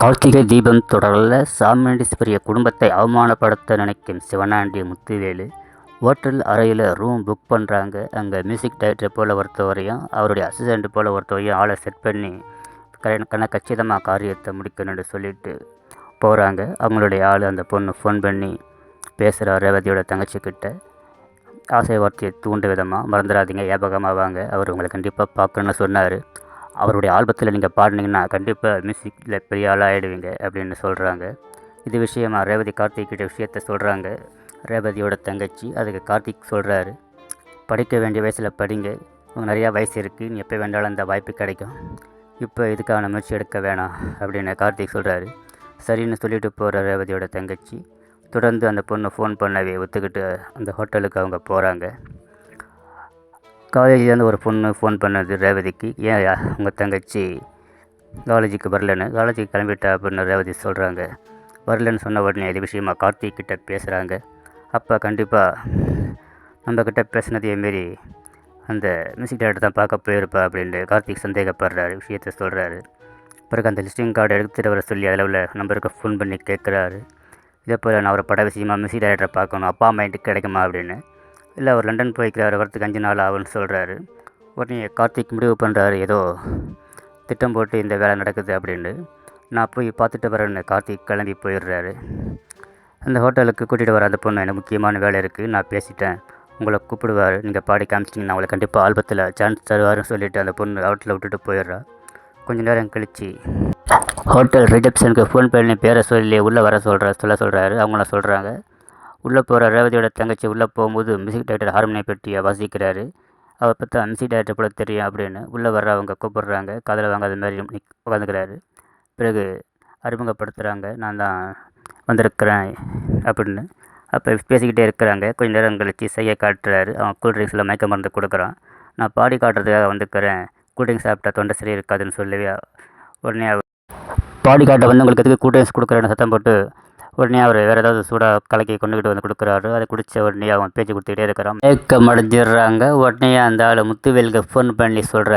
கார்த்திகை தீபம் தொடரில் சாமுண்டீஸ்வரிய குடும்பத்தை அவமானப்படுத்த நினைக்கும் சிவனாண்டி முத்துவேலு ஹோட்டல் அறையில் ரூம் புக் பண்ணுறாங்க அங்கே மியூசிக் டைரக்டர் போல் ஒருத்தவரையும் அவருடைய அசிஸ்டண்ட் போல் ஒருத்தவரையும் ஆளை செட் பண்ணி கண கச்சிதமாக காரியத்தை முடிக்கணும்னு சொல்லிட்டு போகிறாங்க அவங்களுடைய ஆள் அந்த பொண்ணு ஃபோன் பண்ணி பேசுகிற ரேவதியோட தங்கச்சிக்கிட்ட. ஆசை வார்த்தையை தூண்ட விதமாக மறந்துடாதீங்க ஞாபகமாக வாங்க அவர் உங்களை கண்டிப்பாக பார்க்கணுன்னு சொன்னார். அவருடைய ஆல்பத்தில் நீங்கள் பாடினீங்கன்னா கண்டிப்பாக மியூசிக்கில் பெரிய ஆளாக ஆகிடுவீங்க அப்படின்னு சொல்கிறாங்க இது விஷயமா ரேவதி கார்த்திக் கிட்ட விஷயத்த சொல்கிறாங்க ரேவதியோட தங்கச்சி அதுக்கு கார்த்திக் சொல்கிறாரு படிக்க வேண்டிய வயசில் படிங்க. உங்களுக்கு நிறையா வயசு இருக்குது நீ எப்போ வேண்டாலும் அந்த வாய்ப்பு கிடைக்கும். இப்போ இதுக்கான முயற்சி எடுக்க வேணாம் அப்படின்னு கார்த்திக் சொல்கிறாரு சரின்னு சொல்லிட்டு போகிற ரேவதியோட தங்கச்சி தொடர்ந்து அந்த பொண்ணு ஃபோன் பண்ணவே ஒத்துக்கிட்டு அந்த ஹோட்டலுக்கு அவங்க போகிறாங்க காலேஜ்லேருந்து ஒரு பொண்ணு ஃபோன் பண்ணது ரேவதிக்கு. ஏன் உங்கள் தங்கச்சி காலேஜுக்கு வரலன்னு? காலேஜுக்கு கிளம்பிட்டா அப்படின்னு ரேவதி சொல்கிறாங்க வரலன்னு சொன்ன உடனே இது விஷயமா கார்த்திக் கிட்டே பேசுகிறாங்க அப்போ கண்டிப்பாக நம்மக்கிட்ட பேசினதையே மாரி அந்த மியூசிக் டேரக்டர் தான் பார்க்க போயிருப்பா அப்படின்ட்டு கார்த்திக் சந்தேகப்படுறாரு விஷயத்த சொல்கிறாரு பிறகு அந்த லிஸ்டிங் கார்டு எடுத்துகிட்டு வர சொல்லி அதில் உள்ள நம்பருக்கு ஃபோன் பண்ணி கேட்குறாரு இதே போல் நான் ஒரு பட விஷயமா மியூசிக் டேரக்டரை பார்க்கணும் அப்பா அம்மா கிடைக்குமா? அப்படின்னு. இல்லை அவர் லண்டன் போய்க்கிறார் வரத்துக்கு அஞ்சு நாள் ஆகும்னு சொல்கிறாரு உடனே கார்த்திக் முடிவு பண்ணுறாரு ஏதோ திட்டம் போட்டு இந்த வேலை நடக்குது அப்படின்னு. நான் போய் பார்த்துட்டு வரேன்னு கார்த்திக் கிளம்பி போயிடுறாரு. அந்த ஹோட்டலுக்கு கூட்டிகிட்டு வர அந்த பொண்ணு எனக்கு முக்கியமான வேலை இருக்குது நான் பேசிட்டேன். உங்களை கூப்பிடுவார். நீங்கள் பாடி காமிச்சிட்டிங்கன்னா உங்களை கண்டிப்பாக ஆல்பத்தில் சான்ஸ் தருவாருன்னு சொல்லிவிட்டு அந்த பொண்ணு ஹோட்டலில் விட்டுட்டு போயிடுறா. கொஞ்ச நேரம் கழித்து ஹோட்டல் ரிசப்ஷனுக்கு ஃபோன் பண்ணி பேரை சொல்லி உள்ளே வர சொல்கிற சொல்ல சொல்கிறாரு அவங்கள சொல்கிறாங்க உள்ளே போகிற ரேவதியோட தங்கச்சி உள்ளே போகும்போது மியூசிக் டைரக்டர் ஹார்மோனியை பெட்டியை வாசிக்கிறாரு. அவர் பார்த்தா மியூசிக் டைரக்டர் போல தெரியும் அப்படின்னு உள்ளே வர்றவங்க கூப்பிடுறாங்க. காதில் வாங்காத மாதிரி உட்காந்துக்கிறாரு. பிறகு அறிமுகப்படுத்துகிறாங்க நான் தான் வந்திருக்கிறேன் அப்படின்னு. அப்போ பேசிக்கிட்டே இருக்கிறாங்க. கொஞ்ச நேரம் கழித்து செய்ய காட்டுறாரு. அவன் கூல்ட்ரிங்க்ஸில் மயக்க மருந்து கொடுக்குறான். நான் பாடி காட்டுறதுக்காக வந்துக்கிறேன் கூல்ட்ரிங்க்ஸ் சாப்பிட்டா தொண்டை சரி இருக்காதுன்னு சொல்லி உடனே பாடி காட்ட வந்து உங்களுக்கு எதுக்கு கூல்ட்ரிங்க்ஸ் கொடுக்குறேன்னு சத்தம் போட்டு உடனே அவர் வேறு ஏதாவது சூடாக கலக்கி கொண்டுக்கிட்டு வந்து கொடுக்குறாரு. அதை குடித்த உடனே அவன் பேச்சு கொடுத்துக்கிட்டே இருக்கிறான். ஏக்கம் அடைஞ்சிடுறாங்க. உடனே அந்த ஆள் முத்துவேலுக்கு ஃபோன் பண்ணி சொல்கிறார்